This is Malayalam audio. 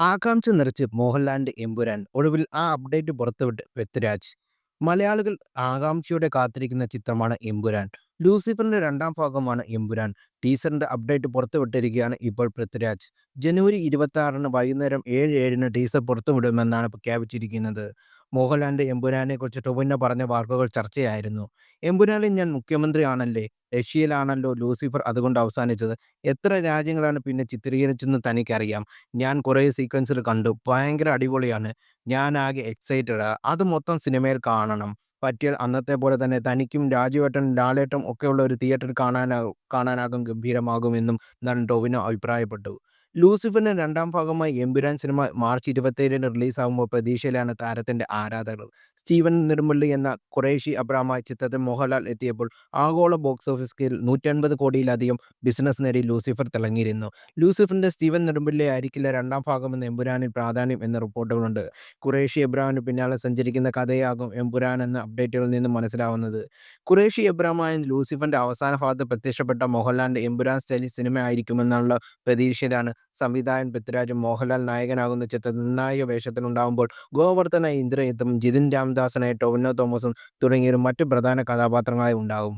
ആകാംക്ഷ നിറച്ച് മോഹൻലാലിന്റെ എമ്പുരാൻ. ഒടുവിൽ ആ അപ്ഡേറ്റ് പുറത്തുവിട്ട് പൃഥ്വിരാജ്. മലയാളികൾ ആകാംക്ഷയോടെ കാത്തിരിക്കുന്ന ചിത്രമാണ് എമ്പുരാൻ. ലൂസിഫറിന്റെ രണ്ടാം ഭാഗമാണ് എമ്പുരാൻ. ടീസറിന്റെ അപ്ഡേറ്റ് പുറത്തുവിട്ടിരിക്കുകയാണ് ഇപ്പോൾ പൃഥ്വിരാജ്. ജനുവരി ഇരുപത്തിയാറിന് വൈകുന്നേരം ഏഴ് ഏഴിന് ടീസർ പുറത്തുവിടുമെന്നാണ് പ്രഖ്യാപിച്ചിരിക്കുന്നത്. മോഹൻലാലിന്റെ എമ്പുരാനെക്കുറിച്ച് ടൊവിനോ പറഞ്ഞ വാക്കുകൾ ചർച്ചയായിരുന്നു. എമ്പുരാനിൽ ഞാൻ മുഖ്യമന്ത്രിയാണല്ലേ. റഷ്യയിലാണല്ലോ ലൂസിഫർ അതുകൊണ്ട് അവസാനിച്ചത്. എത്ര രാജ്യങ്ങളാണ് പിന്നെ ചിത്രീകരിച്ചെന്ന് തനിക്കറിയാം. ഞാൻ കുറേ സീക്വൻസിൽ കണ്ടു. ഭയങ്കര അടിപൊളിയാണ്. ഞാൻ ആകെ എക്സൈറ്റഡ് അത് മൊത്തം സിനിമയിൽ കാണണം. പറ്റിയാൽ അന്നത്തെ പോലെ തന്നെ തനിക്കും രാജുവേട്ടനും ലാലേട്ടം ഒക്കെയുള്ള ഒരു തിയേറ്റർ കാണാനാകും കാണാനാകും ഗംഭീരമാകുമെന്നും നടൻ ടോവിനോ അഭിപ്രായപ്പെട്ടു. ലൂസിഫറിന്റെ രണ്ടാം ഭാഗമായി എമ്പുരാൻ സിനിമ മാർച്ച് ഇരുപത്തേഴിന് റിലീസാകുമ്പോൾ പ്രതീക്ഷയിലാണ് താരത്തിന്റെ ആരാധകർ. സ്റ്റീവൻ നെടുമ്പള്ളി എന്ന കുറേഷി അബ്രാമ ചിത്രത്തിൽ മോഹൻലാൽ എത്തിയപ്പോൾ ആഗോള ബോക്സ് ഓഫീസിൽ നൂറ്റൻപത് കോടിയിലധികം ബിസിനസ് നേടി ലൂസിഫർ തിളങ്ങിയിരുന്നു. ലൂസിഫറിന്റെ സ്റ്റീവൻ നെടുമ്പള്ളിയായിരിക്കില്ല രണ്ടാം ഭാഗമെന്ന് എമ്പുരാനിൽ പ്രാധാന്യം എന്ന റിപ്പോർട്ടുകളുണ്ട്. കുറേഷി എബ്രാമിന് പിന്നാലെ സഞ്ചരിക്കുന്ന കഥയാകും എമ്പുരാനെന്ന് അപ്ഡേറ്റുകളിൽ നിന്ന് മനസ്സിലാവുന്നത്. കുറേഷി എബ്രാമായ ലൂസിഫറിന്റെ അവസാന ഭാഗത്ത് പ്രത്യക്ഷപ്പെട്ട മോഹൻലാലിന്റെ എംപുരാൻ സ്റ്റൈലി സിനിമ ആയിരിക്കുമെന്നുള്ള പ്രതീക്ഷയിലാണ് സംവിധായകൻ പൃഥ്വിരാജും. മോഹൻലാൽ നായകനാകുന്ന ചിത്രം നിർണായക വേഷത്തിലുണ്ടാകുമ്പോൾ ഗോവർദ്ധന ഇന്ദ്രജിത്തും ജിതിൻ രാംദാസനായ ടൊവിനോ തോമസും തുടങ്ങിയവരും മറ്റു പ്രധാന കഥാപാത്രങ്ങളായി ഉണ്ടാകും.